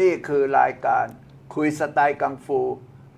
นี่คือรายการคุยสไตล์กังฟู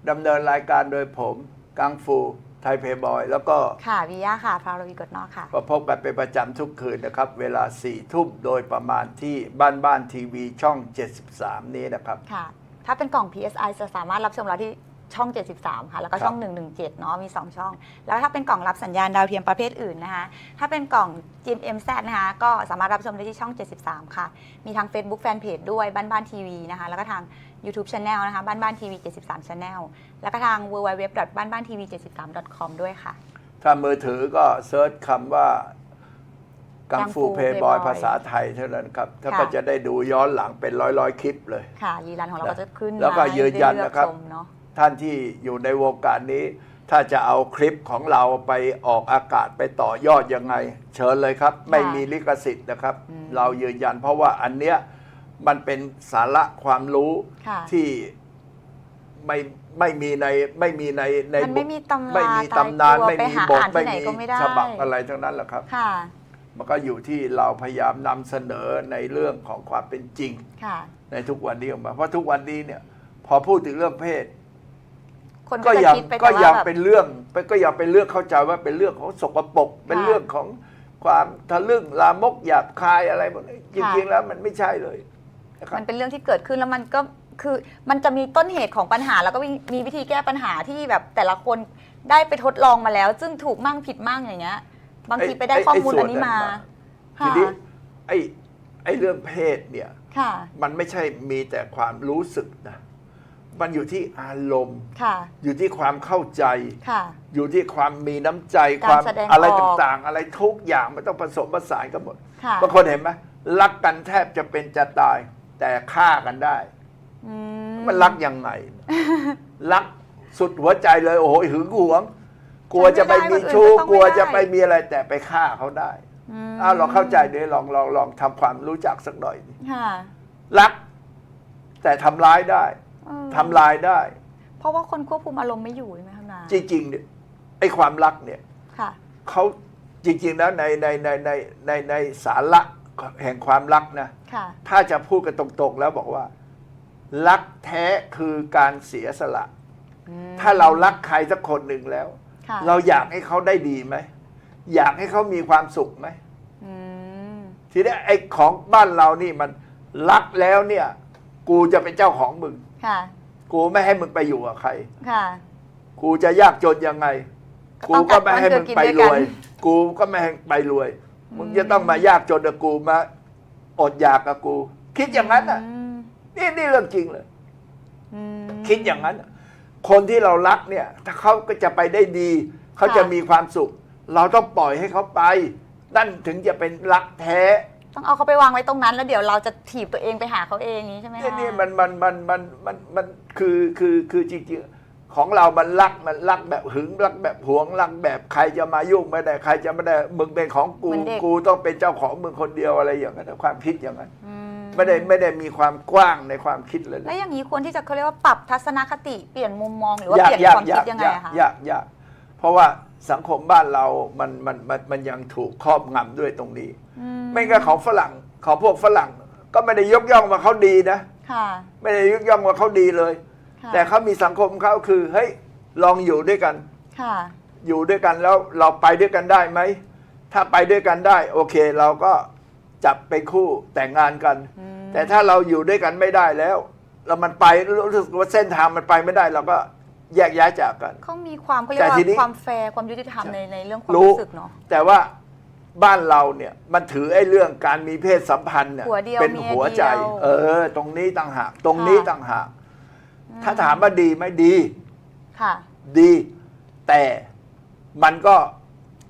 ดำเนินรายการโดยผม กังฟูไทยเพย์บอย แล้วก็ค่ะวิยาค่ะฟาวรวีกดนอกค่ะก็พบกันเป็นประจำทุกคืนนะครับ เวลา4ี่ทุ่มโดยประมาณที่บ้านบ้านทีวีช่อง 73 นี้นะครับ ค่ะ ถ้าเป็นกล่อง PSI จะสามารถรับชมเราที่ ช่อง 73 ค่ะ แล้วก็ช่องครับ117 เนาะมี 2 ช่อง แล้วถ้าเป็นกล่องรับสัญญาณดาวเทียมประเภทอื่นนะคะ ถ้าเป็นกล่อง GMMZ นะคะ ก็สามารถรับชมได้ที่ช่อง 73 ค่ะ มีทาง Facebook Fanpage ด้วยบ้านบ้านทีวีนะคะ แล้วก็ทาง YouTube Channel นะคะ บ้านบ้านทีวี 73 Channel แล้วก็ทาง www บ้านบ้านทีวี 73 com ด้วยค่ะ ถ้ามือถือก็เซิร์ชคำว่ากังกังฟูฟูเพย์บอย Playboy ภาษาไทยเท่านั้นครับถ้าค่ะก็จะได้ดูย้อนหลังเป็นร้อยร้อยๆคลิปเลย ค่ะรีลันของเราก็จะขึ้นแล้วก็มาให้ยืนยันได้เลือกนะครับชมเนาะ ท่านที่อยู่ในวงการนี้ ถ้าจะเอาคลิปของเราไปออกอากาศไปต่อยอดยังไง เชิญเลยครับ ไม่มีลิขสิทธิ์นะครับอืมเรายืนยันเพราะว่าอันเนี้ยมันเป็นสาระความรู้ค่ะที่ไม่ไม่มีในไม่มีในในมันไม่มีตำราไม่มีตำนานตายตัวไม่ไปมีหาบทอ่านที่ไม่ไหนมีก็ไม่ได้ฉบับอะไรทั้งนั้นแหละครับค่ะมันก็อยู่ที่เราพยายามนำเสนอในเรื่องของความเป็นจริงค่ะในทุกวันนี้ออกมา เพราะทุกวันนี้เนี่ย พอพูดถึงเรื่องเพศ คนก็ก็จะยังคิดไปก็แต่ว่ายังแบบเป็นเรื่องก็ยังเป็นเรื่องเข้าใจว่าเป็นเรื่องของสกปรกเป็นเรื่องของความทะลึ่งลามกหยาบคายอะไรพวกนี้จริงๆแล้วมันไม่ใช่เลยนะครับ มันเป็นเรื่องที่เกิดขึ้นแล้วมันก็คือมันจะมีต้นเหตุของปัญหา แล้วก็มีมีวิธีแก้ปัญหาที่แบบแต่ละคนได้ไปทดลองมาแล้ว ซึ่งถูกมั่งผิดมั่งอย่างเงี้ย บางทีไปได้ข้อมูลอันนี้มาทีค่ะนี้ไอ้ไอ้เรื่องเพศเนี่ย ค่ะ มันไม่ใช่มีแต่ความรู้สึกนะ มันอยู่ที่อารมณ์ ค่ะ อยู่ที่ความเข้าใจ ค่ะ อยู่ที่ความมีน้ำใจ การความแสดงอะไรออกต่างๆ อะไรทุกอย่างมันต้องผสมผสานกันหมดค่ะ บางคนเห็นไหมรักกันแทบจะเป็นจะตาย แต่ฆ่ากันได้ อืมันรักยังไง รักสุดหัวใจเลย โอ้โหหึงหวง กลัวจะไปมีชู้กลัวจะไปมีอะไรแต่ไปฆ่าเขาได้มอ้าวลองเข้าใจดิลองลองลองทำความรู้จักสักหน่อยดิค่ะ รัก แต่ทำร้ายได้ เออทำลายได้ เพราะว่าคนควบคุมอารมณ์ไม่อยู่ใช่ไหมคะนาจริงๆเนี่ยไอ้ความรักเนี่ยค่ะ เขาจริงๆแล้วในในในในในในสาระแห่งความรักนะ ค่ะ ถ้าจะพูดกันตรงๆแล้วบอกว่า รักแท้คือการเสียสละ อืมถ้าเรารักใครสักคนหนึ่งแล้ว ค่ะเราอยากให้เขาได้ดีไหม อยากให้เขามีความสุขไหม อืมทีนี้ไอ้ของบ้านเรานี่มันรักแล้วเนี่ย กูจะเป็นเจ้าของมึง ค่ะ กูไม่ให้มึงไปอยู่กับใคร ค่ะ กูจะยากจนยังไง ก็กูต้องก็ไม่ให้มึงไปรวยกัดก้อนเกลือกินด้วยกัน กูก็ไม่ให้ไปรวย มึงอืมจะต้องมายากจนกับกูมาอดอยากกับกู คิดอย่างนั้นอะมนี่นี่เรื่องจริงเลย อืม คิดอย่างนั้นอะคนที่เรารักเนี่ย ถ้าเขาก็จะไปได้ดี เขาจะค่ะมีความสุข เราต้องปล่อยให้เขาไป นั่นถึงจะเป็นรักแท้ ต้องเอาเขาไปวางไว้ตรงนั้น แล้วเดี๋ยวเราจะถีบตัวเองไปหาเขาเองอย่างนี้ใช่ไหมนี่คะนี่มันมันมันมันมันมันคือคือคือจริงๆของเรามันรักมันรักแบบหึงรักแบบหวงรักแบบใครจะมายุ่งไม่ได้ใครจะไม่ได้มึงเป็นของกูกูต้องเป็นเจ้าของมึงคนเดียวอะไรอย่างนั้นความคิดอย่างนั้นอืมไม่ได้ไม่ได้มีความกว้างในความคิดเลย แล้วอย่างนี้ควรที่จะเขาเรียกว่าปรับทัศนคติเปลี่ยนมุมมองหรือว่ายากเปลี่ยนยากความยาคิดกยังไงยากอะคะยากยากเพราะว่าสังคมบ้านเรามันมันมันมันยังถูกครอบงำด้วยตรงนี้อื ไม่งั้นของฝรั่งของพวกฝรั่ง ก็ไม่ได้ยกย่องว่าเขาดีนะค่ะ ไม่ได้ยกย่องว่าเขาดีเลย ค่ะแต่เขามีสังคมเขาคือเฮ้ยลองอยู่ด้วยกัน ค่ะ อยู่ด้วยกันแล้วเราไปด้วยกันได้ไหม ถ้าไปด้วยกันได้ โอเคเราก็จับเป็นคู่แต่งงานกัน อืม แต่ถ้าเราอยู่ด้วยกันไม่ได้แล้วแล้วมันไปรู้สึกว่าเส้นทางมันไปไม่ได้ เราก็แยกย้ายจากกัน เขามีความเขาเรียกแต่ทีนี้ว่าความแฟร์ความยุติธรรมในในเรื่องความรู้รู้สึกเนาะ แต่ว่า บ้านเราเนี่ยมันถือไอ้เรื่องการมีเพศสัมพันธ์เนี่ยหัวเดียวเป็นเมียหัวใจเดียว เออ ตรงนี้ต่างหาก ตรงนี้ค่ะต่างหาก ถ้าถามว่าดีไหมดี ค่ะ ดี แต่มันก็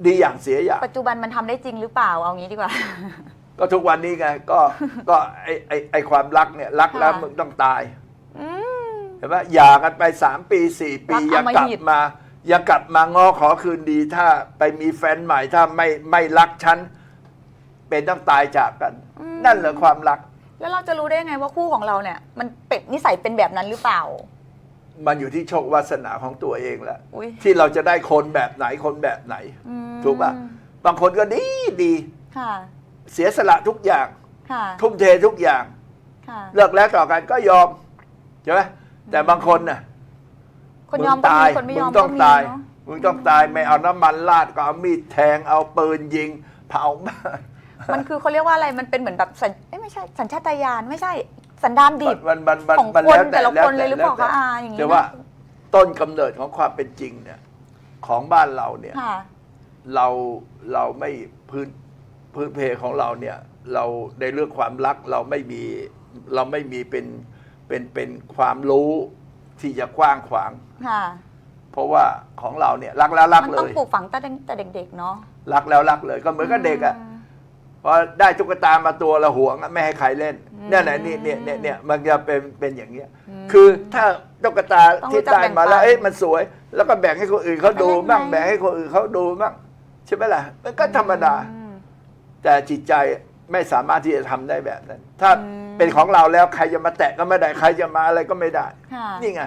ดีอย่างเสียอย่าง ปัจจุบันมันทำได้จริงหรือเปล่าเอางี้ดีกว่า ก็ทุกวันนี้ไงก็ก็ไอไอไอความรักเนี่ยรักแล้วค่ะ มึงต้องตายอืม เห็นไหมหย่ากันไปสามปีสี่ปีรักอย่าอมกลับหิต มา อย่ากลับมาง้อขอคืนดี ถ้าไปมีแฟนใหม่ถ้าไม่ไม่รักฉันเป็นต้องตายจากกันนั่นเหรอความรัก แล้วเราจะรู้ได้ยังไงว่าคู่ของเราเนี่ย มันเป็ดนิสัยเป็นแบบนั้นหรือเปล่า มันอยู่ที่โชควาสนาของตัวเองแหละอุ๊ย ที่เราจะได้คนแบบไหนคนแบบไหน อืมถูกป่ะบางคนก็ดีดีค่ะ เสียสละทุกอย่าง ค่ะ ทุ่มเททุกอย่าง ค่ะ เลิกแล้วต่อกันก็ยอมใช่ไหมแต่บางคนน่ะ คนยอมงก็ตามียคนไม่มึยงอมต้ก็องมีตาย เนาะมึงต้องตายไม่เอาน้ำมันราดก็เอามีดแทงเอาปืนยิง เผาบ้าน มันคือเขาเรียกว่าอะไร มันเป็นเหมือนแบบสัญเอ้ยไม่ใช่สัญชาตญาณไม่ใช่สันดานดิบ มันมันมันของมันคนแล้วแต่ละแล้วคนเลยหรือเปล่าแวคะอาอย่างนี้แต่ว่าต้นกำเนิดของความเป็นจริงเนี่ย ของบ้านเราเนี่ย ค่ะ เราเราไม่พื้นพื้นเพของเราเนี่ย เราในเรื่องความรักเราไม่มีเราไม่มีเป็นเป็นเป็นความรู้ ที่จะกว้างขวาง ค่ะ เพราะว่าของเราเนี่ยรักแล้วรักมันเลต้องย ปลูกฝังแต่แต่เด็กๆเนาะรักแล้วรักเลยก็เหมือนกับเด็กอะพอได้ตุ๊กตามาตัวละห่วงอะไม่ให้ใครเล่นเนี่ยนะนี่เนี่ยเนี่ยเนี่ยมันจะเป็นเป็นอย่างเงี้ยคือถ้าตุ๊กตาต้องรู้ที่จักได้มาแล้วแบ่งปันเอ้ยมันสวย แล้วก็แบ่งให้คนอื่นเขาดูให้เล่นบ้างไหม แบ่งให้คนอื่นเขาดูบ้างใช่ไหมล่ะมันก็ธรรมดา อืม แต่จิตใจ ไม่สามารถที่จะทำได้แบบนั้น ถ้าอืมเป็นของเราแล้วใครจะมาแตะก็ไม่ได้ใครจะมาอะไรก็ไม่ได้ ค่ะ นี่ไง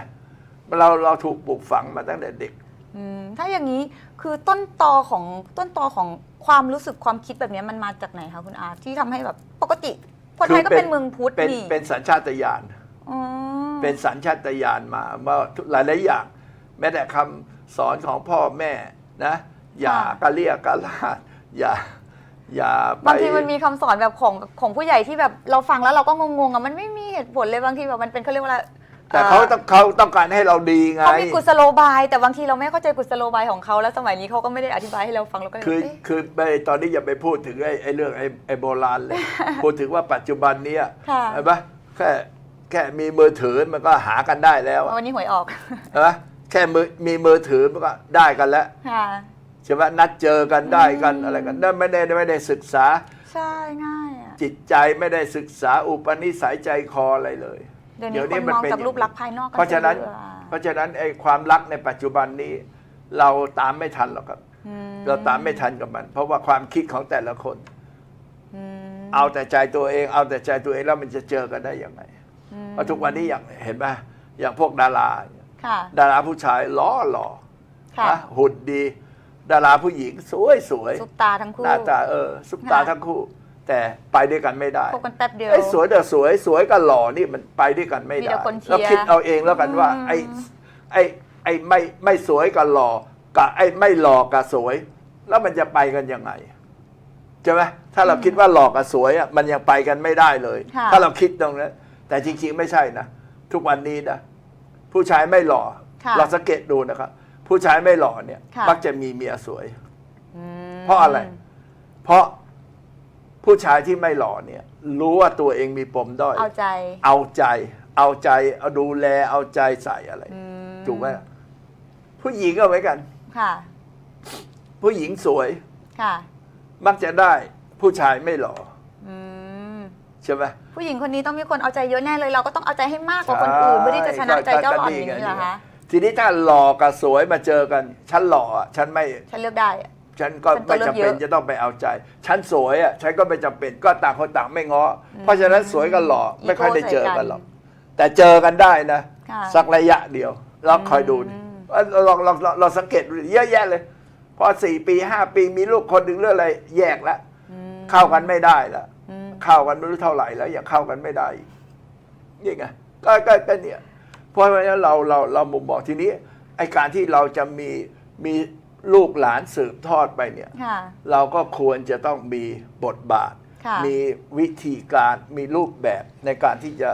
เราเราถูกปลูกฝังมาตั้งแต่เด็ก อืมถ้าอย่างนี้คือต้นตอของต้นตอของความรู้สึกความคิดแบบนี้มันมาจากไหนคะคุณอาที่ทำให้แบบปกติ คนไทยก็คือเป็นเป็นเมืองพุทธเป็นนี่เป็นสัญชาตญาณ อ๋อเป็นสัญชาตญาณมาว่าหลายหลายๆอย่าง แม้แต่คำสอนของพ่อแม่นะ อย่ากระเลียกกระลาดอย่า อย่าไป บางทีมันมีคำสอนแบบของของผู้ใหญ่ที่แบบเราฟังแล้วเราก็งงๆอะมันไม่มีเหตุผลเลยบางทีแบบมันเป็นเขาเรียกว่าอะไรแต่เขาต้องเขาต้องการให้เราดีไง เขามีกุศโลบาย แต่บางทีเราไม่เข้าใจกุศโลบายของเขาแล้วสมัยนี้เขาก็ไม่ได้อธิบายให้เราฟังเราก็เลยคือเอ๊ะ คือไปตอนนี้อย่าไปพูดถึงไอ้ไอ้เรื่องไอ้ไอ้โบราณเลย พูดถึงว่าปัจจุบันเนี้ยค่ะ เห็นปะแค่แค่มีมือถือมันก็หากันได้แล้วอะวันนี้หวยออก เห็นปะแค่มือมีมือถือมันก็ได้กันแล้ว ค่ะ ใช่ไหมนัดเจอกันได้กันอืมอะไรกันนั่นไม่ได้ไม่ได้ศึกษาใช่ง่ายอะจิตใจไม่ได้ศึกษาอุปนิสัยใจคออะไรเลย เดี๋ยวนี้คนมองจากรูปลักษณ์ภายนอกกัเพราะฉะนั้นซยอเพราะฉะนั้นไอ้ความรักในปัจจุบันนี้ เราตามไม่ทันหรอกครับอืมเราตามไม่ทันกับมัน เพราะว่าความคิดของแต่ละคนอืมเอาแต่ใจตัวเอง เอาแต่ใจตัวเองแล้วมันจะเจอกันได้ยังไงอืมเพราะทุกวันนี้อย่างเห็นไหมอย่างพวกดาราค่ะดาราผู้ชายล้อหล่อค่ะนะหุ่นดี ดาราผู้หญิงสวยสวยซุปตาทั้งคู่หน้าตาเออซุปตาค่ะทั้งคู่ แต่ไปด้วยกันไม่ได้พบกันแป๊บเดียวไอ้สวยแต่สวยสวยกับหล่อนี่มันไปด้วยกันไม่มีได้แต่คนเชียร์เราคิดเอาเองแล้วกันว่าอืมไอ้ไอ้ไอ้ไม่ไม่สวยกับหล่อกับไอ้ไม่หล่อกับสวย แล้วมันจะไปกันยังไงใช่ไหมถ้าเราคิดว่าหล่อกับสวยอะมันยังไปกันไม่ได้เลยค่ะถ้าเราคิดตรงนั้นแต่จริงๆไม่ใช่นะ ทุกวันนี้นะผู้ชายไม่หล่อค่ะเราสังเกตดูนะครับ ผู้ชายไม่หล่อเนี่ย ค่ะ มักจะมีเมียสวยอืมเพราะอะไร เพราะผู้ชายที่ไม่หล่อเนี่ย รู้ว่าตัวเองมีปมด้อย เอาใจ เอาใจ เอาใจเอาดูแลเอาใจใส่อะไรอืม ถูกไหมผู้หญิงก็เหมือนกัน ค่ะ ผู้หญิงสวย ค่ะ มักจะได้ ผู้ชายไม่หล่ออืม ใช่ไหม ผู้หญิงคนนี้ต้องมีคนเอาใจเยอะแน่เลย เราก็ต้องเอาใจให้มากกว่าคนอื่นเพื่อที่จะชนะใจเจ้าหล่อนอย่างนี้เหรอคะ ทีนี้ถ้าหล่อกับสวยมาเจอกันฉันหล่ออะฉันไม่ ฉันเลือกได้อะ ฉันก็ฉันตัวไม่เลือกจำเป็นเยอะ จะต้องไปเอาใจ ฉันสวยอะฉันก็ไม่จำเป็นก็ต่างคนต่างไม่ง้ออเพราะฉะนั้นสวยกับหล่อไม่ค่อยได้เจอกันหรอก แต่เจอกันได้นะ ค่ะ สักระยะเดียวแล้วคอยดูดิอืมลองลองลองลองสังเกตดูดิเยอะแยะเลย พอสี่ปีห้าปีมีลูกคนหนึ่งเรื่องอะไรแยกแล้วอืมเข้ากันไม่ได้แล้วอืม เข้ากันไม่รู้เท่าไหร่แล้วยังเข้ากันไม่ได้อีกนี่ไงก็ก็ก็เนี่ย เพราะฉะนั้นเราเราเรามุมมองทีนี้ไอการที่เราจะมีมีลูกหลานสืบทอดไปเนี่ย ค่ะ เราก็ควรจะต้องมีบทบาท ค่ะ มีวิธีการมีรูปแบบในการที่จะ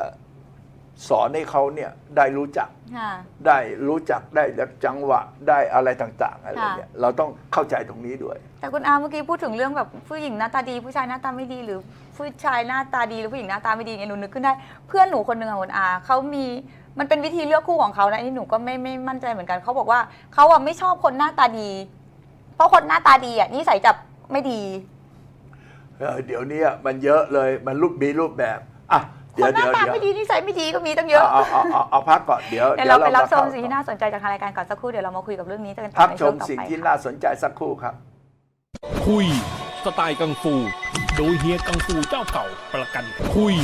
สอนให้เขาเนี่ยได้รู้จัก ค่ะ ได้รู้จักได้จังหวะได้อะไรต่างๆอะไรค่ะเนี่ยเราต้องเข้าใจตรงนี้ด้วย แต่คุณอาเมื่อกี้พูดถึงเรื่องแบบผู้หญิงหน้าตาดี ผู้ชายหน้าตาไม่ดีหรือผู้ชายหน้าตาดีหรือผู้หญิงหน้าตาไม่ดีเนี่ยหนูนึกขึ้นได้ เพื่อนหนูคนหนึ่งค่ะคุณอาเขามี มันเป็นวิธีเลือกคู่ของเขานะอันนี่หนูก็ไม่ไม่มั่นใจเหมือนกันเขาบอกว่าเขาอะไม่ชอบคนหน้าตาดี เพราะคนหน้าตาดีอะนิสัยจะไม่ดี เออเดี๋ยวนี้มันเยอะเลยมันรูปมีรูปแบบอะคเดี๋ยวนหน้าเดี๋ยวตาเดี๋ยวไม่ดีนิสัยไม่ดีก็มีตั้งเยอะเอาเอาเอาเอาพักก่อนเดี๋ยวเดี๋ยวเราไปรับชมเข้าสิ่งที่น่าสนใจจากทางรายการก่อนสักครู่เดี๋ยวเรามาคุยกับเรื่องนี้กันต่อพักในชช่วมงต่อสิ่งไปที่ค่ะ น่าสนใจสักครู่ครับ คุย สไตล์กังฟู โดยเฮียกังฟูเจ้าเก่าประกันคุย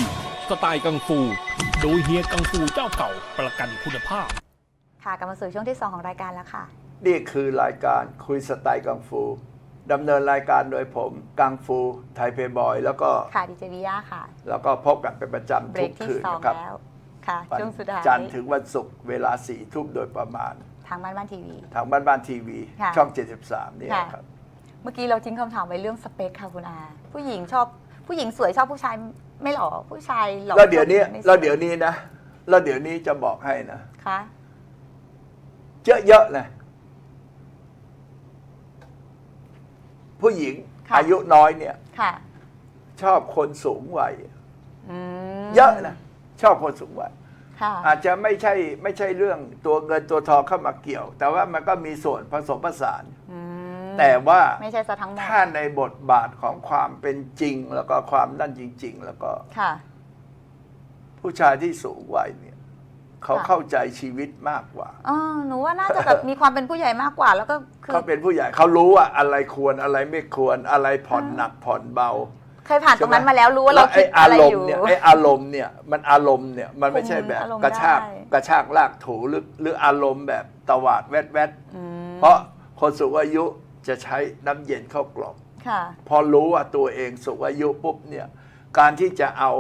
สไตล์กังฟู โดยเฮียกังฟูเจ้าเก่าประกันคุณภาพ ค่ะกลับมาสู่ช่วงที่สองของรายการแล้วค่ะ นี่คือรายการคุยสไตล์กังฟูดำเนินรายการโดยผมกังฟูไทยเพย์บอย แล้วก็ค่ะดีเจวิยาค่ะ แล้วก็พบกันเป็นประจำเบรทุกกที่คืนสองนะครับแล้วค่ะ วันช่วงสุดท้ายจันทร์ถึงวันศุกร์เวลาสี่ทุ่มโดยประมาณ ทางบ้านบ้านทีวี ทางบ้านบ้านทีวี ค่ะช่อง 73นี่ค่ะนะครับ เมื่อกี้เราทิ้งคำถามไว้เรื่องสเปคค่ะคุณอา ผู้หญิงชอบ ผู้หญิงสวยชอบผู้ชายไม่หล่อผู้ชายหล่อแล้วเดี๋ยวนี้ไม่สแล้วเดี๋ยวนี้นะแล้วเดี๋ยวนี้จะบอกให้นะคะเยอะๆนะผู้หญิงอายุน้อยเนี่ย ค่ะ ชอบคนสูงวัยอืมเยอะนะชอบคนสูงวัย ค่ะ อาจจะไม่ใช่ไม่ใช่เรื่องตัวเงินตัวทองเข้ามาเกี่ยว แต่ว่ามันก็มีส่วนผสมผสาน อื มแต่ว่าไม่ใช่ซะทั้งหมดถ้าในบทบาทของความเป็นจริง แล้วก็ความนั่นจริง ๆ แล้วก็ค่ะ ผู้ชายที่สูงวัยเนี่ย เขาค่ะ เข้าใจชีวิตมากกว่าอ๋อหนูว่าน่าจะแบบมีความเป็นผู้ใหญ่มากกว่า แล้วก็คือเขาเป็นผู้ใหญ่เขารู้ว่าอะไรควรอะไรไม่ควรอะไรผ่อนหนักผ่อนเบาเคยผ่านตรงนั้นมาแล้วรู้ว่าเราแล้คิดไอ้อาอะไรรอมยู่ ณ์เนี่ยไอ้อารมณ์เนี่ยมันอารมณ์เนี่ยมันไม่ใช่แบบคุมอารมณ์กระชากได้ กระชากลากถูหรือหรืออารมณ์แบบตวาดแวดแวด อืม เพราะคนสูงอายุ จะใช้น้ำเย็นเข้ากล่อมค่ะ พอรู้ว่าตัวเองสูงอายุปุ๊บเนี่ยการที่จะเอา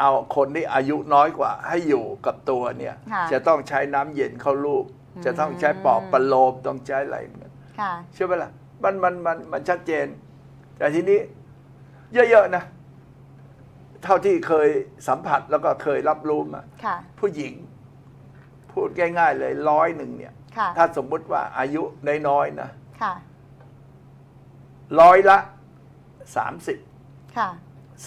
เอาคนที่อายุน้อยกว่า ให้อยู่กับตัวเนี่ยค่ะ จะต้องใช้น้ำเย็นเข้าลูกอืมจะต้องใช้ปลอบประโลมต้องใช้อะไรเหมือนกันค่ะ ใช่ไหมล่ะ มันมันมันมันชัดเจน แต่ทีนี้เยอะ ๆ นะ เท่าที่เคยสัมผัสแล้วก็เคยรับรู้มา ค่ะ ผู้หญิง พูดง่าย ๆ เลยร้อยหนึ่งเนี่ย ค่ะ ถ้าสมมุติว่าอายุน้อยๆนะ ค่ะ ร้อยละสามสิบค่ะ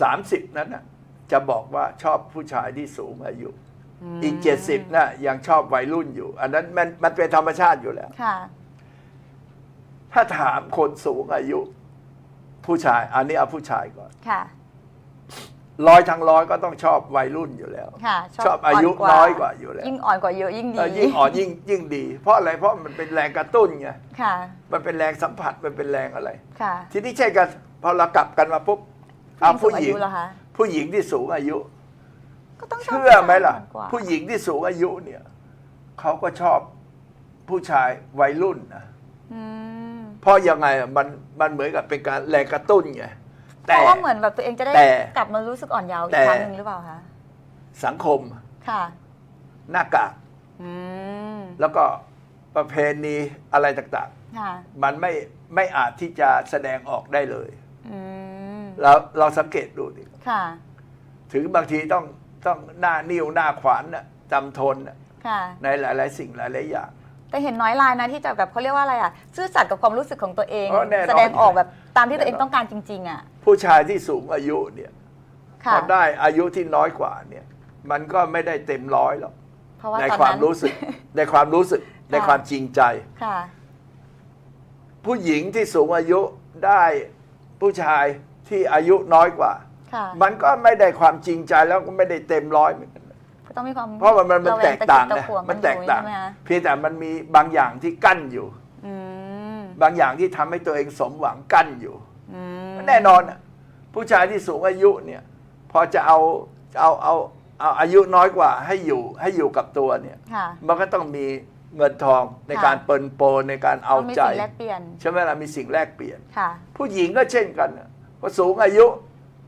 สามสิบนั้นนะจะบอกว่าชอบผู้ชายที่สูงอายุมอีกเจ็ดสิบนะยังชอบวัยรุ่นอยู่ อันนั้นมันมันเป็นธรรมชาติอยู่แล้ว ค่ะ ถ้าถามคนสูงอายุ ผู้ชาย อันนี้เอาผู้ชายก่อน ค่ะ ร้อยทั้งร้อยก็ต้องชอบวัยรุ่นอยู่แล้ว ค่ะชอบอายุน้อยกว่าอยู่แล้ว ยิ่งอ่อนกว่าเยอะยิ่งดีเออยิ่งอ่อนยิ่งยิ่งดี เพราะอะไรเพราะมันเป็นแรงกระตุ้นไงค่ะ มันเป็นแรงสัมผัสมันเป็นแรงอะไร ค่ะ ทีนี้ใช่กันพอเรากลับกันมาปุ๊บเอาผู้หญิงสูอายุเหรอคะผู้หญิงที่สูงอายุก็ต้องชบเชื่อไหมล่ะผู้ชายอ่อนกว่าผู้หญิงที่สูงอายุเนี่ยเขาก็ชอบผู้ชายวัยรุ่นนะอืมเพราะยังไงอะมันมันเหมือนกับเป็นการแรงกระตุ้นไง เพแต่ ราะว่าเหมือนแบบตัวเองจะได้แต่กลับมารู้สึกอ่อนเยาว์อีแต่ กครั้งหนึ่งหรือเปล่าคะ สังคมค่ะ หน้ากากอืม แล้วก็ประเพณีอะไรต่างค่ะ ๆ มันไม่ไม่อาจที่จะแสดงออกได้เลย อืม เราเราสังเกตดูดิค่ะ ถึงบางทีต้องต้องหน้านิ้วหน้าขวานน่ะจำทนน่ะค่ะ ในหลาย ๆ สิ่งหลาย ๆ อย่าง แต่เห็นน้อยรายนะที่จะแบบเขาเรียกว่าอะไรอะ ซื่อสัตย์กับความรู้สึกของตัวเอง อ๋อแน่นอน แสดงออกแบบตามที่ตัวเองแน่นอนต้องการจริง ๆ อะ ผู้ชายที่สูงอายุเนี่ยพค่ะ อได้อายุที่น้อยกว่าเนี่ย มันก็ไม่ได้เต็มร้อยหรอกเพราะว่าในตอนความนั้น รู้สึก ในความรู้สึกในค่ะความจริงใจ ค่ะ ผู้หญิงที่สูงอายุได้ผู้ชายที่อายุน้อยกว่า ค่ะมันก็ไม่ได้ความจริงใจแล้วก็ไม่ได้เต็มร้อยเหมือนกันก็ต้องมีความเพราะมันมันมันระวแตกต่างตะนะขวมันแตกต่างใช่ไหมคะเพียงแต่มันมีบางอย่างที่กั้นอยู่ อืมบางอย่างที่ทำให้ตัวเองสมหวังกั้นอยู่ อืม แน่นอนอะผู้ชายที่สูงอายุเนี่ยพอจะเอาเอาเอาเอาอายุน้อยกว่าให้อยู่ให้อยู่กับตัวเนี่ย ค่ะ มันก็ต้องมีเงินทองในค่ะการเปินโปรในการเอาต้องมีใจสิ่งแลกเปลี่ยนใช่ไหมล่ะมีสิ่งแลกเปลี่ยน ค่ะ ผู้หญิงก็เช่นกันน่ะพอสูงอายุ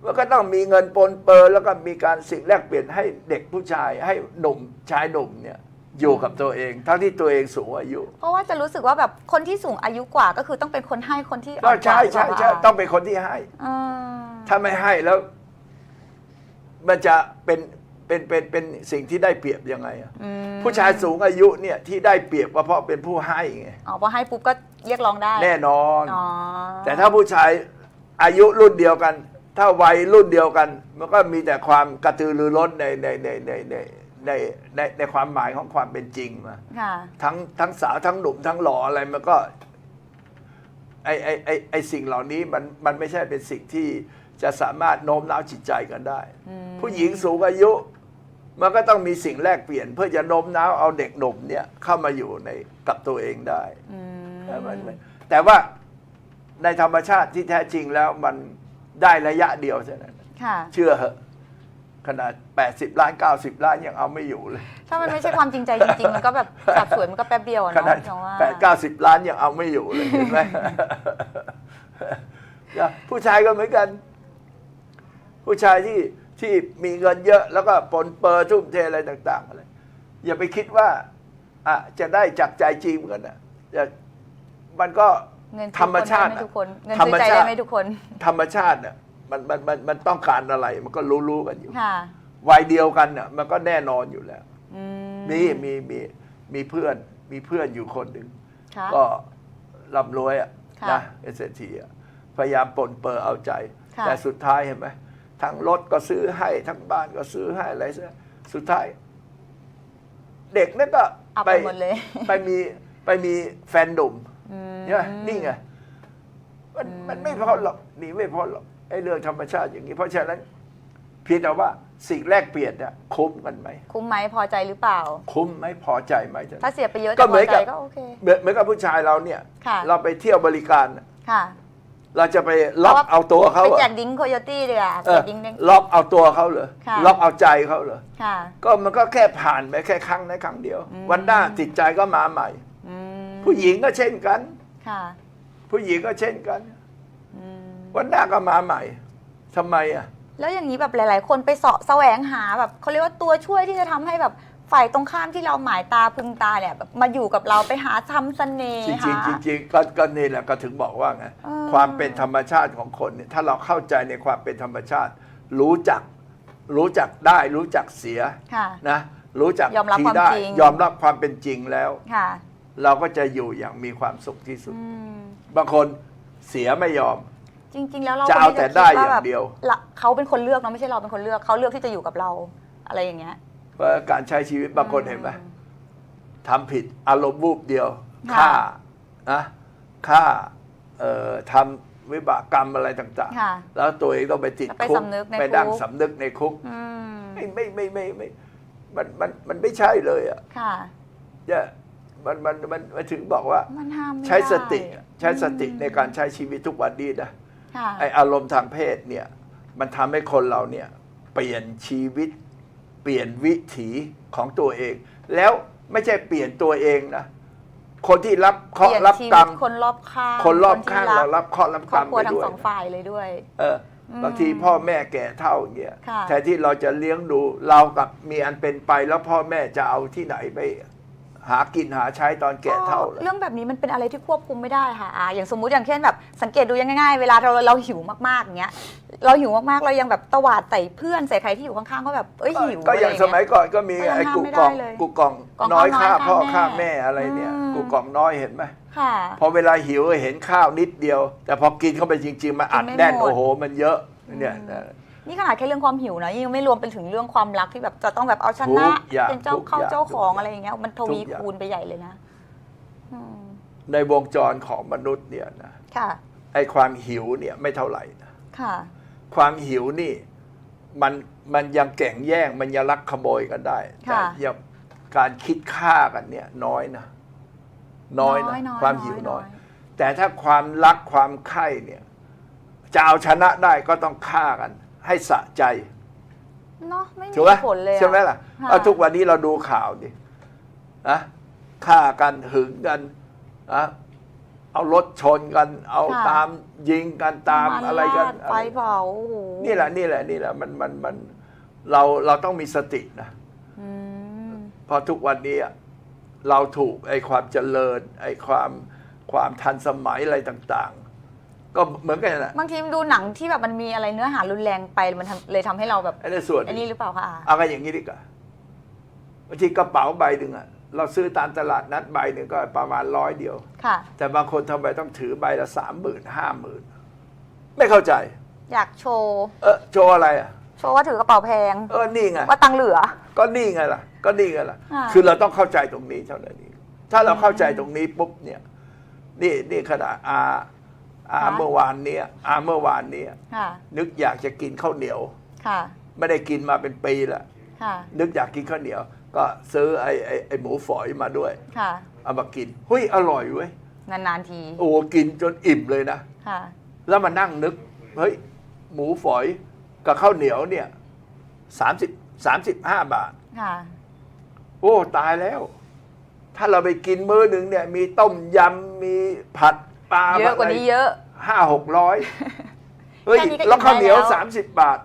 มันก็ต้องมีเงินปนเปื้อนแล้วก็มีการสิ่งแลกเปลี่ยนให้เด็กผู้ชายให้หนุ่มชายหนุ่มเนี่ย อยู่กับตัวเอง ทั้งที่ตัวเองสูงอายุ เพราะว่าจะรู้สึกว่าแบบคนที่สูงอายุกว่าก็คือต้องเป็นคนให้คนที่อ่ก็อนกว่าใช่ใช่ใช่หรืเปล่าคะต้องเป็นคนที่ให้อ่าถ้าไม่ให้แล้ว มันจะเป็นเป็นเป็นเป็นสิ่งที่ได้เปรียบยังไงอะอืมผู้ชายสูงอายุเนี่ยที่ได้เปรียบก็เพราะเป็นผู้ให้ไงอ๋อพอให้ปุ๊บก็เรียกร้องได้ แน่นอนอ๋อแต่ถ้าผู้ชายอายุรุ่นเดียวกัน ถ้าวัยรุ่นเดียวกัน มันก็มีแต่ความกระตือรือร้นในในในใน ในในในในความหมายของความเป็นจริงมาค่ะ ทั้งทั้งสาวทั้งหนุ่มทั้งหล่ออะไรมันก็ไอไอไอไอสิ่งเหล่านี้มันมันไม่ใช่เป็นสิ่งที่จะสามารถโน้มน้าวจิตใจกันได้ผู้หญิงสูงอายุ มันก็ต้องมีสิ่งแลกเปลี่ยน เพื่อจะโน้มน้าวเอาเด็กหนุ่มเนี่ยเข้ามาอยู่ในกับตัวเองได้ อืมแต่มันไม่แต่ว่าในธรรมชาติที่แท้จริงแล้วมันได้ระยะเดียวเท่านั้น ค่ะ เชื่อเหอะ ขนาด 80 ล้าน 90 ล้านยังเอาไม่อยู่เลย ถ้ามันไม่ใช่ความจริงใจจริงๆ มันก็แบบสับสวยมันก็แป๊บเดียวอะขเนาะนาดจังว่าแปดเก้าสิบล้านยังเอาไม่อยู่เลยเห็นไหมนะผู้ชายก็เหมือนกัน ผู้ชายที่ที่มีเงินเยอะแล้วก็ปนเปอร์ทุ่มเทอะไรต่างๆอะไรอย่าไปคิดว่าอะจะได้จากใจจริงเหมือนกันนะจะมันก็ เงินซื้อธรรมชาติคนได้ไม่ทุกคนเงินธรซื้รมอใจชาได้ติไหมทุกคน ธรรมชาติเนี่ย มันมันมันมันต้องการอะไร มันก็รู้ๆกันอยู่ค่ะ วัยเดียวกันเนี่ยมันก็แน่นอนอยู่แล้ว อืมมีมีมีมีเพื่อนมีเพื่อนอยู่คนหนึ่งค่ะ ก็ร่ำรวยอะค่ะนะเอเซทีพยายามปลนเปอร์เอาใจ ค่ะ แต่สุดท้ายเห็นไหมทั้งรถก็ซื้อให้ทั้งบ้านก็ซื้อให้อะไรซะสุดท้าย เด็กนั่นก็เอาไปหมดเลยไปมีไปมีแฟนดุมอืม ใช่ไหมนี่ไงมันมันไม่พ้นหรอกหนีไม่พ้นหรอก ไอ้เรื่องธรรมชาติอย่างนี้ เพราะฉะนั้นเพียงแต่ว่าสิ่งแรกเปลี่ยนเนี่ยคุ้มกันไหม คุ้มไหมพอใจหรือเปล่า คุ้มไหมพอใจไหมจะถ้าเสียไปเยอะก็แต่เหพมืออนใจกับก็โอเคเหมือนเหมือนกับผู้ชายเราเนี่ยค่ะเราไปเที่ยวบริการน่ะค่ะเราจะไปล็อกเอาตัวเขาไปเหรอแจกดิ้งโคโยตี้ดีกว่าเอแจอกดิ้งเด้งล็อกเอาตัวเขาเหรอค่ะล็อกเอาใจเขาเหรอค่ะก็มันก็แค่ผ่านไปแค่ครั้งในครั้งเดียว วันหน้าจิตใจก็มาใหม่อืมผู้หญิงก็เช่นกันค่ะผู้หญิงก็เช่นกันอืม วันหน้าก็มาใหม่ทำไมอะ แล้วอย่างนี้แบบหลาย ๆ คนไปเสาะแสวงหาแบบเขาเรียกว่าตัวช่วยที่จะทำให้แบบฝ่ายตรงข้ามที่เราหมายตาพึงตาเนี่ยแบบมาอยู่กับเราไปหาทำเสน่ห์จริงหาๆจริงๆก็ก็นี่แหละก็ถึงบอกว่าไงเออ ความเป็นธรรมชาติของคนเนี่ยถ้าเราเข้าใจในความเป็นธรรมชาติ รู้จักรู้จักได้รู้จักเสียค่ะ นะรู้จักยอมรับที่ความได้จริง ยอมรับความเป็นจริงแล้ว ค่ะ เราก็จะอยู่อย่างมีความสุขที่สุด อืม บางคนเสียไม่ยอม จริง ๆ แล้วเราจะเอาก็ม่แต่คิได้อย่างแบบเดียว ละเขาเป็นคนเลือกเนาะไม่ใช่เราเป็นคนเลือกเขาเลือกที่จะอยู่กับเราอะไรอย่างเงี้ยเพราะการใช้ชีวิตบางคนเห็นไหมทำผิดอารมณ์วูบเดียวค่ะฆ่านะฆ่าเอ่อทำวิบากกรรมอะไรต่างค่ะๆแล้วตัวเองต้องไปติดไปคุกสำนึกในไปนั่งคุกสำนึกในคุกอืมไม่ไม่ไม่ไม่ไม่มันมันมันไม่ใช่เลยอะค่ะเนี่ยมันมันมันมันถึงบอกว่ามันห้ามไม่ใช้สติได้ใช้สติในการใช้ชีวิตทุกวันนี้นะ ค่ะ ไออารมณ์ทางเพศเนี่ยมันทำให้คนเราเนี่ยเปลี่ยนชีวิต เปลี่ยนวิถีของตัวเอง แล้วไม่ใช่เปลี่ยนตัวเองนะคนที่รับเคราะเปลี่ยห์นรับชีกรวิรตมคนรอบข้างคนรอบที่ข้างเรารับเคราะห์รับคกรรอรบมครัวไปทั้งด้วสยองฝ่ายเลยด้วย เอออบางทีพ่อแม่แก่เท่าอย่างเงี้ยค่ะ แทนที่เราจะเลี้ยงดูเรากับมีอันเป็นไปแล้วพ่อแม่จะเอาที่ไหนไป หากินหาใช้ตอนแก่เท่าล่ะเรื่องแบบนี้มันเป็นอะไรที่ควบคุมไม่ได้ค่ะอาอย่างสมมุติอย่างเช่นแบบสังเกตดูยังง่ายๆ เวลาเราเราหิวมากๆอย่างเงี้ย เราหิวมากๆ เรายังแบบตวาดใส่เพื่อนใส่ใครที่อยู่ข้างๆก็แบบเอ้ยหิวก็อย่างะไรสมัยเงี้ก่อนก็มีก็ยังไอ้ห้ามกุไม่กล่องได้เลยกุกล่องกล่องน้อยข้าวน้อยฆ่าพ่อฆ่าฆ่าแม่แม่อะไรเนี่ยอืมกุกล่องน้อยเห็นไหมค่ะพอเวลาหิวเห็นข้าวนิดเดียว แต่พอกินเข้าไปจริง ๆมันอัดกินไม่แน่นหมดโอ้โห มันเยอะเนี่ย นะนี่ขนาดแค่เรื่องความหิวนะยังไม่รวมไปถึงเรื่องความรักที่แบบจะต้องแบบเอาชนะทุกอย่างเป็นเจ้าทุกเข้าอย่างเจ้าของทุกอย่างอะไรอย่างเงี้ยมันทวีทุกอย่าง คูณไปใหญ่เลยนะอืมในวงจรของมนุษย์เนี่ยนะค่ะ ไอ้ความหิวเนี่ยไม่เท่าไหร่นะค่ะ ความหิวนี่มันมันยังแก่งแย่งมันยังลักขโมยกันได้แต่ค่ะยังการคิดฆ่ากันเนี่ยน้อยนะน้อยนะน้อยๆความหิวน้อยน้อยแต่ถ้าความรักความใคร่เนี่ย จะเอาชนะได้ก็ต้องฆ่ากัน ให้สะใจเนาะไม่มีถูกไหมผลเลยอะ ใช่ไหมล่ะค่ะ เอาทุกวันนี้เราดูข่าวดินะฆ่ากันหึงกันนะเอารถชนกัน เอาค่ะ ตามยิงกันตามน้ำนอะไรกันราดไฟเผาโอ้โหนี่แหละนี่แหละนี่แหละมันมันมันเราเราต้องมีสตินะ อืม เพราะทุกวันนี้อะเราถูกไอ้ความเจริญไอ้ความความทันสมัยอะไรต่าง ก็เหมือนกันแหละบางทีดูหนังที่แบบมันมีอะไรเนื้อหารุนแรงไปมันทำเลยทำให้เราแบบไอ้ในส่วนไอ้นี่หรือเปล่าคะอาเอากันอย่างนี้ดีกว่าบางทีกระเป๋าใบหนึ่งอะเราซื้อตามตลาดนัดใบหนึ่งก็ประมาณร้อยเดียว ค่ะ แต่บางคนทำไมต้องถือใบละสามหมื่นห้าหมื่นไม่เข้าใจ อยากโชว์เออโชว์อะไรอะ โชว์ว่าถือกระเป๋าแพง เออนี่ไง ว่าตังค์เหลือ ก็นี่ไงล่ะ ก็นี่ไงล่ะ อ่า คือเราต้องเข้าใจตรงนี้เท่านั้นเองถ้าเราเข้าใจตรงนี้ปุ๊บเนี่ย นี่นี่ขนาดอา อาเมื่อวานเนี้ยอาเมื่อวานเนี้ยค่ะ นึกอยากจะกินข้าวเหนียว ค่ะ ไม่ได้กินมาเป็นปีละค่ะ นึกอยากกินข้าวเหนียว ก็ซื้อไอ้ไอ้ไอ้หมูฝอยมาด้วย ค่ะ เอามากินเฮ้ยอร่อยเว้ยนานๆที โอ้กินจนอิ่มเลยนะ ค่ะ แล้วมานั่งนึกเฮ้ยหมูฝอยกับข้าวเหนียวเนี่ยสามสิบสามสิบห้าบาท ค่ะ โอ้ ตายแล้ว ถ้าเราไปกินมื้อหนึ่งเนี่ย มีต้มยำมีผัด ปลาเยอะกว่านี้เยอะ ห้าหกร้อยเฮ้ยแค่นี้ก็อิ่มแล้วข้าวเหนียวได้แล้ว สามสิบบาท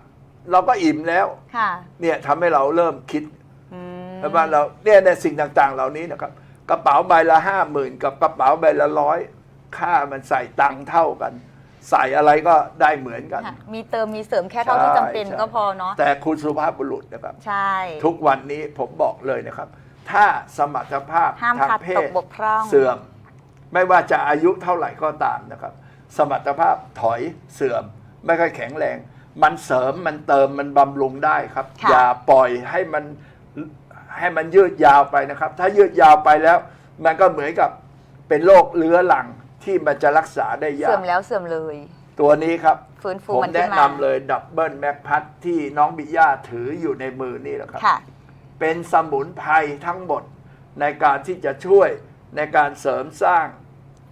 เราก็อิ่มแล้ว ค่ะเนี่ยทำให้เราเริ่มคิดอืมเพราะว่าเราเนี่ยในสิ่งต่างๆ เหล่านี้นะครับ กระเป๋าใบละห้าหมื่นกับกระเป๋าใบละร้อยค่ามันใส่ตังค์เท่ากัน ใส่อะไรก็ได้เหมือนกัน ค่ะมีเติมมีเสริมแค่เท่าที่จำเป็นใช่ ก็พอเนาะแต่คุณสุภาพบุรุษนะครับ ใช่ ทุกวันนี้ผมบอกเลยนะครับ ถ้าสมรรถภาพห้ามทางขาดเพตศกบกพร่อง เสื่อม ไม่ว่าจะอายุเท่าไหร่ก็ตามนะครับ สมรรถภาพถอยเสื่อม ไม่ค่อยแข็งแรง มันเสริมมันเติมมันบำรุงได้ครับ ค่ะ อย่าปล่อยให้มันให้มันยืดยาวไปนะครับ ถ้ายืดยาวไปแล้ว มันก็เหมือนกับเป็นโรคเรื้อรังที่มันจะรักษาได้ยาเสื่กอมแล้วเสื่อมเลย ตัวนี้ครับ ฟื้นฟูผมมันขึ้แนะนมานำเลยดับเบิลแม็กพัทที่น้องบิย่าถืออยู่ในมือนี่แหละครับ ค่ะ เป็นสมุนไพรทั้งหมดในการที่จะช่วย ในการเสริมสร้าง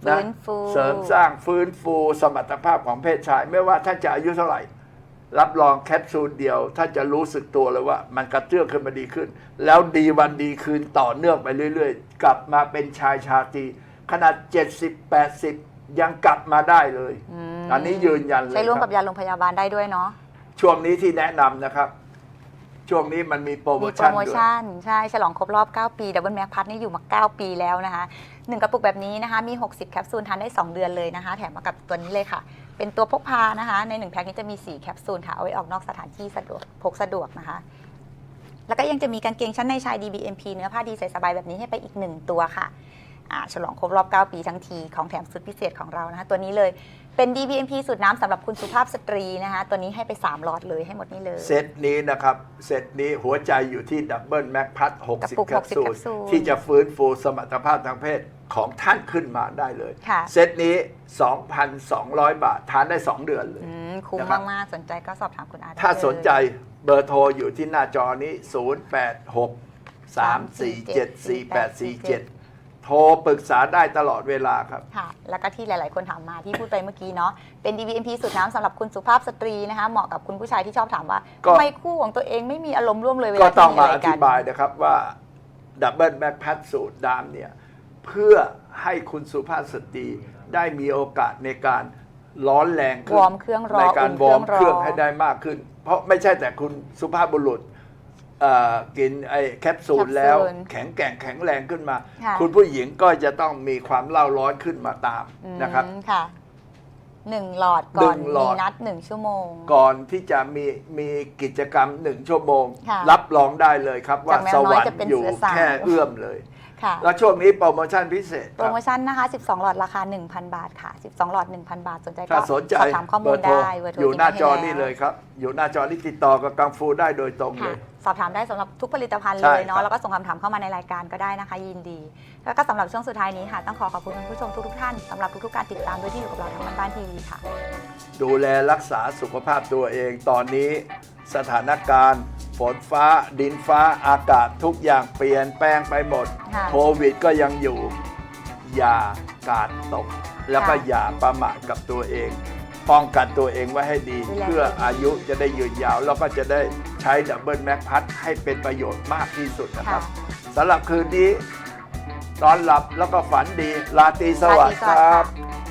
นะฟื้นฟู เสริมสร้างฟื้นฟูสมรรถภาพของเพศชาย ไม่ว่าท่านจะอายุเท่าไหร่ รับรองแคปซูลเดียวท่านจะรู้สึกตัวเลยว่า มันกระเตื้องขึ้นมาดีขึ้น แล้วดีวันดีคืนต่อเนื่องไปเรื่อย ๆ กลับมาเป็นชายชาตรีขนาด 70 80 ยังกลับมาได้เลยมอันนี้ยืนยันเลยใช้ร่วมคกัรับบยาโรงพยาบาลได้ด้วยเนาะ ช่วงนี้ที่แนะนำนะครับ ช่วงนี้มันมีโปรโมมีโปรชั่นโมด้วย ชั่นใช่ฉลองครบรอบ 9 ปีดับเบิลแม็กพัทนี่อยู่มา 9 ปีแล้วนะคะ 1 กระปุกแบบนี้นะคะ มี 60 แคปซูลทานได้ 2 เดือนเลยนะคะ แถมมากับตัวนี้เลยค่ะ เป็นตัวพกพานะคะ ใน 1 แพ็คนี้จะมี 4 แคปซูลค่ะ เอาไว้ออกนอกสถานที่สะดวกพกสะดวกนะคะ แล้วก็ยังจะมีกางเกงชั้นในชาย DBMP เนื้อผ้าดีใส่สบายแบบนี้ให้ไปอีก 1 ตัวค่ะอ่าฉลองครบรอบ 9 ปีทั้งทีของแถมสุดพิเศษของเรานะคะตัวนี้เลย เป็น DBMP สูตรน้ำสำหรับคุณสุภาพสตรีนะคะตัวนี้ให้ไป 3 หลอดเลยให้หมดนี่เลย เซตนี้นะครับ เซตนี้หัวใจอยู่ที่ดับเบิลแม็กพัทกระปุก60แคปซู60แคลปซูลที่จะฟื้นฟูสมรรถภาพทางเพศของท่านขึ้นมาได้เลย ค่ะ เซตนี้ 2,200 บาท ทานได้ 2 เดือนเลย อืมคุ้มนะครับ มาก ๆ สนใจก็สอบถามคุณอาได้ถ้าเลย สนใจเบอร์โทรอยู่ที่หน้าจอนี้ 086 347 4847 โทรปรึกษาได้ตลอดเวลาครับ ค่ะ แล้วก็ที่หลาย ๆ คนถามมาที่พูดไปเมื่อกี้เนาะ เป็น DVMP สูตรน้ำสำหรับคุณสุภาพสตรีนะคะ เหมาะกับคุณผู้ชายที่ชอบถามว่าก็ ทำไมคู่ของตัวเองไม่มีอารมณ์ร่วมเลยเวก็ลาต้องที่มามีออะไรกัธิน บายนะครับว่าดับเบิลแบ็กแพทสูตรดามเนี่ย เพื่อให้คุณสุภาพสตรีได้มีโอกาสในการร้อนแรงขึ้นวอร์มเครื่องรอในการอุ่วอนร์มเคเครื่รื่อองงรอให้ได้มากขึ้น เพราะไม่ใช่แต่คุณสุภาพบุรุษ เอ่อกินไอ้แคปซูลแล้วแข็งแกร่งแข็งแรงขึ้นมา ค่ะ คุณผู้หญิงก็จะต้องมีความเล่าร้อนขึ้นมาตามอืมนะครับ ค่ะหนึ่งหลอดก่อนหนึ่งหลมีอด นัดหนึ่งชั่วโมง ก่อนที่จะมีมีกิจกรรมหนึ่งชั่วโมง ค่ะรับรองได้เลยครับว่าจากแมวสน้อยวรรจะค์เป็นอยู่เสือสาว แค่เอื้อมเลย ค่ะ แล้วช่วงนี้โปรโมชั่นพิเศษโปรโมชั่นนะคะ 12 หลอดราคา 1,000 บาทค่ะ 12 หลอด 1,000 บาทสนใจก็ถ้าสนใจสอบถามข้อมูเบลร์โทรได้เบร์โทรอยู่หน้าจอที่นี่ให้เลยครับ อยู่หน้าจอนี่ติดต่อกับกังฟูได้โดยตรงเลค่ะย สอบถามได้สำหรับทุกผลิตภัณฑ์ใช่เลยครัเนาะบ แล้วก็ส่งคำถามเข้ามาในรายการก็ได้นะคะ ยินดี แล้วก็สำหรับช่วงสุดท้ายนี้ค่ะ ต้องขอขอบคุณคุณผู้ชมทุกๆท่านสำหรับทุกๆการติดตามด้วยที่อยู่กับเราทางบ้านบ้านทีวีค่ะ ดูแลรักษาสุขภาพตัวเองตอนนี้สถานการณ์ ฝนฟ้าดินฟ้าอากาศทุกอย่างเปลี่ยนแปลงไปหมด ค่ะ โควิดก็ยังอยู่ อย่ากาดตก แล้วก็ค่ะอย่าประมาทกับตัวเอง ป้องกันตัวเองไว้ให้ดี ดูแล เพื่ออายุจะได้ยืนยาว แล้วก็จะได้ใช้ดับเบิลแม็กพัทให้เป็นประโยชน์มากที่สุดนะครับค่ะสำหรับคืนนี้นอนหลับแล้วก็ฝันดีลาตรีสวัสดิ์ราตรีสวัสดิ์ครับค่ะ